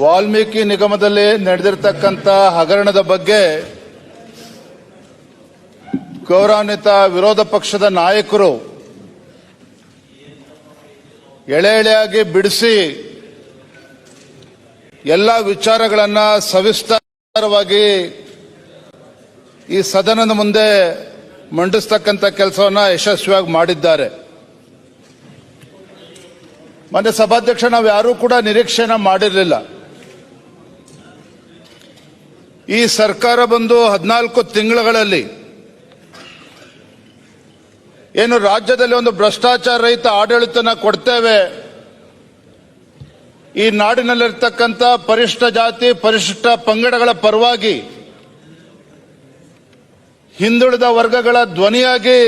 ವಾಲ್ಮೀಕಿ ನಿಗಮದಲ್ಲಿ ನಡೆದಿರ್ತಕ್ಕಂಥ ಹಗರಣದ ಬಗ್ಗೆ ಗೌರವಾನ್ವಿತ ವಿರೋಧ ಪಕ್ಷದ ನಾಯಕರು ಎಳೆ ಎಳೆಯಾಗಿ ಬಿಡಿಸಿ ಎಲ್ಲ ವಿಚಾರಗಳನ್ನು ಸವಿಸ್ತಾರವಾಗಿ ಈ ಸದನದ ಮುಂದೆ ಮಂಡಿಸ್ತಕ್ಕಂಥ ಕೆಲಸವನ್ನು ಯಶಸ್ವಿಯಾಗಿ ಮಾಡಿದ್ದಾರೆ. ಮೊನ್ನೆ ಸಭಾಧ್ಯಕ್ಷ ನಾವು ಯಾರೂ ಕೂಡ ನಿರೀಕ್ಷೆನ ಮಾಡಿರಲಿಲ್ಲ. ಈ ಸರ್ಕಾರ ಬಂದು ಹದಿನಾಲ್ಕು ತಿಂಗಳುಗಳಲ್ಲಿ ಏನು ರಾಜ್ಯದಲ್ಲಿ ಒಂದು ಭ್ರಷ್ಟಾಚಾರ ರಹಿತ ಆಡಳಿತನ ಕೊಡ್ತೇವೆ. ಈ ನಾಡಿನಲ್ಲಿರ್ತಕ್ಕಂಥ ಪರಿಶಿಷ್ಟ ಜಾತಿ ಪರಿಶಿಷ್ಟ ಪಂಗಡಗಳ ಪರವಾಗಿ ಹಿಂದುಳಿದ ವರ್ಗಗಳ ಧ್ವನಿಯಾಗಿ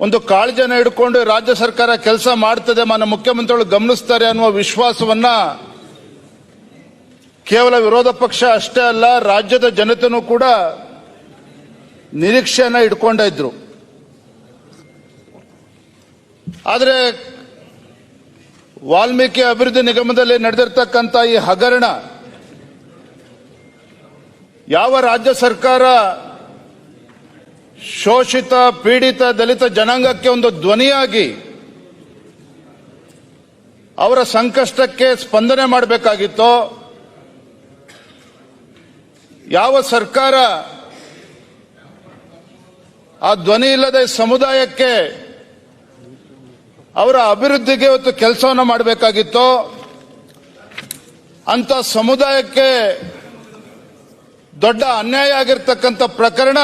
ಒಂದು ಕಾಳಜಿಯನ್ನು ಇಟ್ಕೊಂಡು ರಾಜ್ಯ ಸರ್ಕಾರ ಕೆಲಸ ಮಾಡ್ತದೆ. ಮನ ಮುಖ್ಯಮಂತ್ರಿಗಳು ಗಮನಿಸ್ತಾರೆ ಅನ್ನುವ ವಿಶ್ವಾಸವನ್ನ ಕೇವಲ ವಿರೋಧ ಪಕ್ಷ ಅಷ್ಟೇ ಅಲ್ಲ, ರಾಜ್ಯದ ಜನತೆನೂ ಕೂಡ ನಿರೀಕ್ಷೆಯನ್ನ ಇಟ್ಕೊಂಡಿದ್ರು ಆದರೆ ವಾಲ್ಮೀಕಿ ಅಭಿವೃದ್ಧಿ ನಿಗಮದಲ್ಲಿ ನಡೆದಿರ್ತಕ್ಕಂಥ ಈ ಹಗರಣ ಯಾವ ರಾಜ್ಯ ಸರ್ಕಾರ ಶೋಷಿತ, ಪೀಡಿತ, ದಲಿತ ಜನಾಂಗಕ್ಕೆ ಒಂದು ಧ್ವನಿಯಾಗಿ ಅವರ ಸಂಕಷ್ಟಕ್ಕೆ ಸ್ಪಂದನೆ ಮಾಡಬೇಕಾಗಿತ್ತೋ ಯಾವ ಸರ್ಕಾರ ಆ ಧ್ವನಿ ಇಲ್ಲದೆ ಸಮುದಾಯಕ್ಕೆ ಅವರ ಅಭಿವೃದ್ಧಿಗೆ ಇವತ್ತು ಕೆಲಸವನ್ನು ಮಾಡಬೇಕಾಗಿತ್ತು, ಅಂತ ಸಮುದಾಯಕ್ಕೆ ದೊಡ್ಡ ಅನ್ಯಾಯ ಆಗಿರ್ತಕ್ಕಂಥ ಪ್ರಕರಣ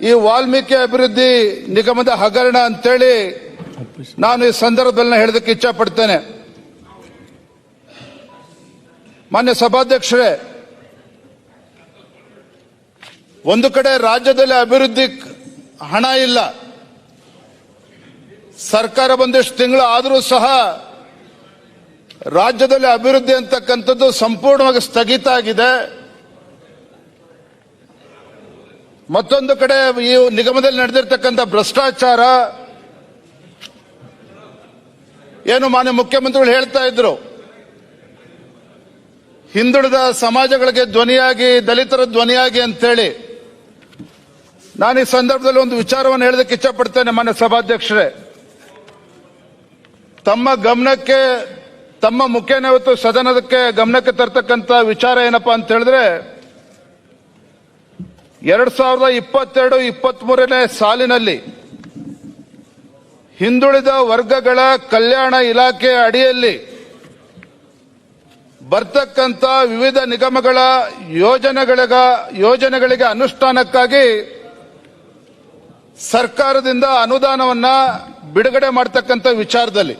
ಈ ವಾಲ್ಮೀಕಿ ಅಭಿವೃದ್ಧಿ ನಿಗಮದ ಹಗರಣ ಅಂತೇಳಿ ನಾನು ಈ ಸಂದರ್ಭದಲ್ಲಿ ಹೇಳೋದಕ್ಕೆ ಇಚ್ಛೆ ಪಡ್ತೇನೆ ಮಾನ್ಯ ಸಭಾಧ್ಯಕ್ಷರೇ ಒಂದು ಕಡೆ ರಾಜ್ಯದಲ್ಲಿ ಅಭಿವೃದ್ಧಿ ಹಣ ಇಲ್ಲ. ಸರ್ಕಾರ ಬಂದಿಷ್ಟು ತಿಂಗಳು ಆದರೂ ಸಹ ರಾಜ್ಯದಲ್ಲಿ ಅಭಿವೃದ್ಧಿ ಅಂತಕ್ಕಂಥದ್ದು ಸಂಪೂರ್ಣವಾಗಿ ಸ್ಥಗಿತ ಆಗಿದೆ. ಮತ್ತೊಂದು ಕಡೆ ಈ ನಿಗಮದಲ್ಲಿ ನಡೆದಿರ್ತಕ್ಕಂಥ ಭ್ರಷ್ಟಾಚಾರ, ಏನು ಮಾನ್ಯ ಮುಖ್ಯಮಂತ್ರಿಗಳು ಹೇಳ್ತಾ ಇದ್ರು. ಹಿಂದುಳಿದ ಸಮಾಜಗಳಿಗೆ ಧ್ವನಿಯಾಗಿ, ದಲಿತರ ಧ್ವನಿಯಾಗಿ ಅಂತೇಳಿ. ನಾನು ಈ ಸಂದರ್ಭದಲ್ಲಿ ಒಂದು ವಿಚಾರವನ್ನು ಹೇಳೋದಕ್ಕೆ ಇಚ್ಛಪಡ್ತೇನೆ ಮಾನ್ಯ ಸಭಾಧ್ಯಕ್ಷರೇ. ತಮ್ಮ ಗಮನಕ್ಕೆ, ತಮ್ಮ ಮುಖ್ಯನೇ ಇವತ್ತು ಸದನದಕ್ಕೆ ಗಮನಕ್ಕೆ ತರ್ತಕ್ಕಂಥ ವಿಚಾರ ಏನಪ್ಪಾ ಅಂತ ಹೇಳಿದ್ರೆ, ಎರಡ್ ಸಾವಿರದ ಇಪ್ಪತ್ತೆರಡು ಇಪ್ಪತ್ತ್ ಮೂರನೇ ಸಾಲಿನಲ್ಲಿ ಹಿಂದುಳಿದ ವರ್ಗಗಳ ಕಲ್ಯಾಣ ಇಲಾಖೆ ಅಡಿಯಲ್ಲಿ ಬರ್ತಕ್ಕಂಥ ವಿವಿಧ ನಿಗಮಗಳ ಯೋಜನೆಗಳಿಗ ಯೋಜನೆಗಳಿಗೆ ಅನುಷ್ಠಾನಕ್ಕಾಗಿ ಸರ್ಕಾರದಿಂದ ಅನುದಾನವನ್ನ ಬಿಡುಗಡೆ ಮಾಡತಕ್ಕಂಥ ವಿಚಾರದಲ್ಲಿ.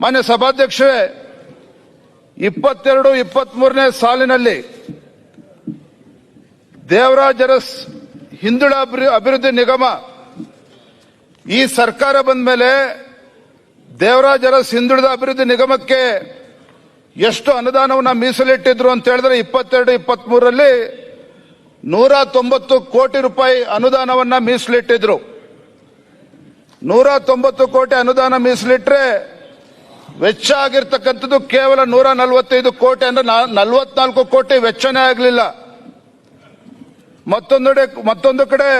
ಮಾನ್ಯ ಸಭಾಧ್ಯಕ್ಷರೇ, ಇಪ್ಪತ್ತೆರಡು ಇಪ್ಪತ್ತ್ ಮೂರನೇ ಸಾಲಿನಲ್ಲಿ ದೇವರಾಜರಸ್ ಹಿಂದುಳ ಅಭಿವೃ- ಅಭಿವೃದ್ಧಿ ನಿಗಮ ಈ ಸರ್ಕಾರ ಬಂದ ಮೇಲೆ ದೇವರಾಜರಸ್ ಹಿಂದುಳಿದ ಅಭಿವೃದ್ಧಿ ನಿಗಮಕ್ಕೆ ಎಷ್ಟು ಅನುದಾನವನ್ನು ಮೀಸಲಿಟ್ಟಿದ್ರು ಅಂತ ಹೇಳಿದ್ರೆ ಇಪ್ಪತ್ತೆರಡು ಇಪ್ಪತ್ತ್ ಮೂರರಲ್ಲಿ ನೂರ ತೊಂಬತ್ತು ಕೋಟಿ ರೂಪಾಯಿ ಅನುದಾನವನ್ನ ಮೀಸಲಿಟ್ಟಿದ್ರು. ನೂರ ತೊಂಬತ್ತು ಕೋಟಿ ಅನುದಾನ ಮೀಸಲಿಟ್ರೆ ವೆಚ್ಚ ಆಗಿರ್ತಕ್ಕಂಥದ್ದು ಕೇವಲ ನೂರ ನಲವತ್ತೈದು ಕೋಟಿ ಅಂದ್ರೆ ನಲವತ್ನಾಲ್ಕು ಕೋಟಿ ವೆಚ್ಚನೇ ಆಗಲಿಲ್ಲ. ಮತ್ತೊಂದೆಡೆ ಮತ್ತೊಂದು ಕಡೆ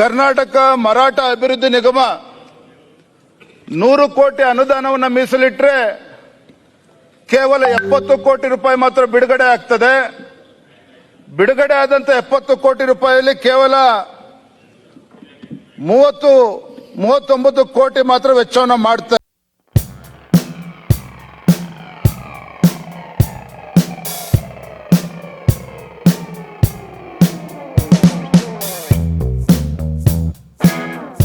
ಕರ್ನಾಟಕ ಮರಾಠ ಅಭಿವೃದ್ಧಿ ನಿಗಮ ನೂರು ಕೋಟಿ ಅನುದಾನವನ್ನು ಮೀಸಲಿಟ್ಟರೆ ಕೇವಲ ಎಪ್ಪತ್ತು ಕೋಟಿ ರೂಪಾಯಿ ಮಾತ್ರ ಬಿಡುಗಡೆ ಆಗ್ತದೆ. ಬಿಡುಗಡೆ ಆದಂತ ಎಪ್ಪತ್ತು ಕೋಟಿ ರೂಪಾಯಿಯಲ್ಲಿ ಕೇವಲ ಮೂವತ್ತು ಮೂವತ್ತೊಂಬತ್ತು ಕೋಟಿ ಮಾತ್ರ ವೆಚ್ಚವನ್ನು ಮಾಡ್ತಾರೆ